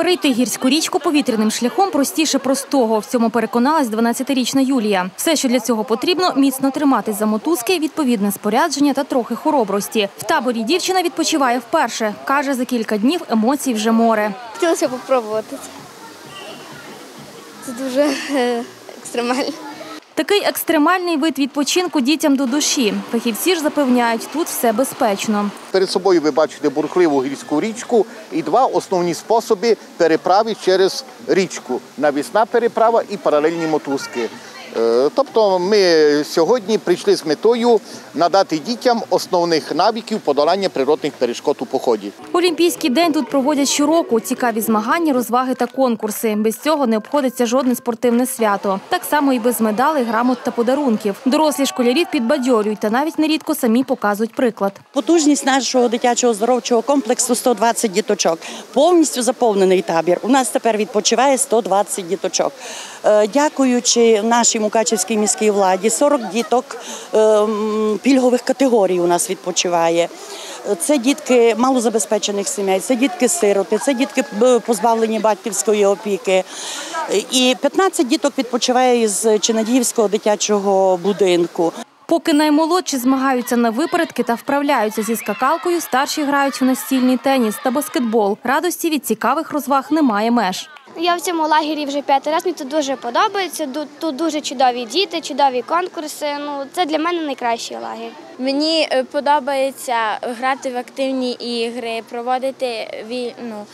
Перейти гірську річку повітряним шляхом простіше простого. В цьому переконалась 12-річна Юлія. Все, що для цього потрібно, міцно триматись за мотузки, відповідне спорядження та трохи хоробрості. В таборі дівчина відпочиває вперше. Каже, за кілька днів емоцій вже море. Хотілося спробувати це. Це дуже е, екстремально. Такий екстремальний вид відпочинку дітям до душі. Фахівці ж запевняють, тут все безпечно. Перед собою ви бачите бурхливу гірську річку і два основні способи переправи через річку навісна переправа і паралельні мотузки. Е, Тобто ми сьогодні прийшли з метою надати дітям основних навиків подолання природних перешкод у поході. Олімпійський день тут проводять щороку. Цікаві змагання, розваги та конкурси. Без цього не обходиться жодне спортивне свято. Так само і без медалей, грамот та подарунків. Дорослі школярів підбадьорюють та навіть нерідко самі показують приклад. Потужність нашого дитячого здоровчого комплексу 120 діточок. Повністю заповнений табір. У нас тепер відпочиває 120 діточок. Е, Дякуючи нашій Мукачівській міській владі, 40 діток е, пільгових категорій у нас відпочиває. Е, Це дітки малозабезпечених сімей, це дітки-сироти, це дітки позбавлені батьківської опіки. Е, І 15 діток відпочиває із Чинадіївського дитячого будинку. Поки наймолодші змагаються на випередки та вправляються зі скакалкою, старші грають в настільний теніс та баскетбол. Радості від цікавих розваг немає меж. Я в цьому лагері вже п'ятий раз, мені тут дуже подобається. Тут дуже чудові діти, чудові конкурси. Ну, це для мене найкращий лагерь. Мені е, подобається грати в активні ігри, проводити ну,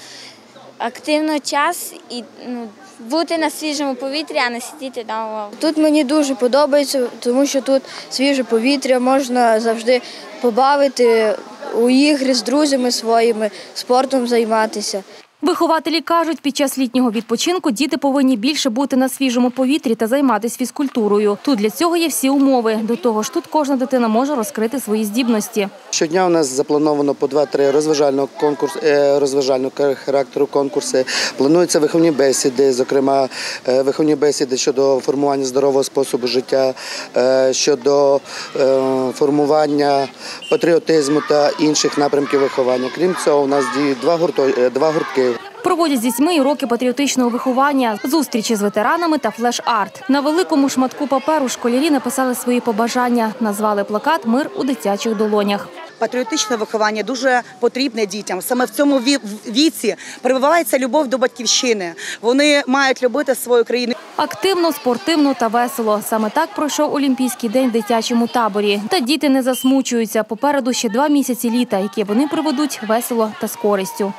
активно час і ну, бути на свіжому повітрі, а не сидіти вдома. Тут мені дуже подобається, тому що тут свіже повітря, можна завжди побавити у ігри з друзями своїми, спортом займатися. Вихователі кажуть, під час літнього відпочинку діти повинні більше бути на свіжому повітрі та займатися фізкультурою. Тут для цього є всі умови. До того ж, тут кожна дитина може розкрити свої здібності. Щодня у нас заплановано по 2-3 розважального конкурс, е, розважального характеру конкурси. Плануються виховні бесіди, зокрема е, виховні бесіди щодо формування здорового способу життя, е, щодо формування патріотизму та інших напрямків виховання. Крім цього, у нас діють два гуртки. Проводять з дітьми і уроки патріотичного виховання, зустрічі з ветеранами та флеш-арт. На великому шматку паперу школярі написали свої побажання, назвали плакат Мир у дитячих долонях. Патріотичне виховання дуже потрібне дітям. Саме в цьому ві- віці прививається любов до батьківщини. Вони мають любити свою країну. Активно, спортивно та весело. Саме так пройшов Олімпійський день в дитячому таборі. Та діти не засмучуються. Попереду ще два місяці літа, які вони проведуть весело та з користю.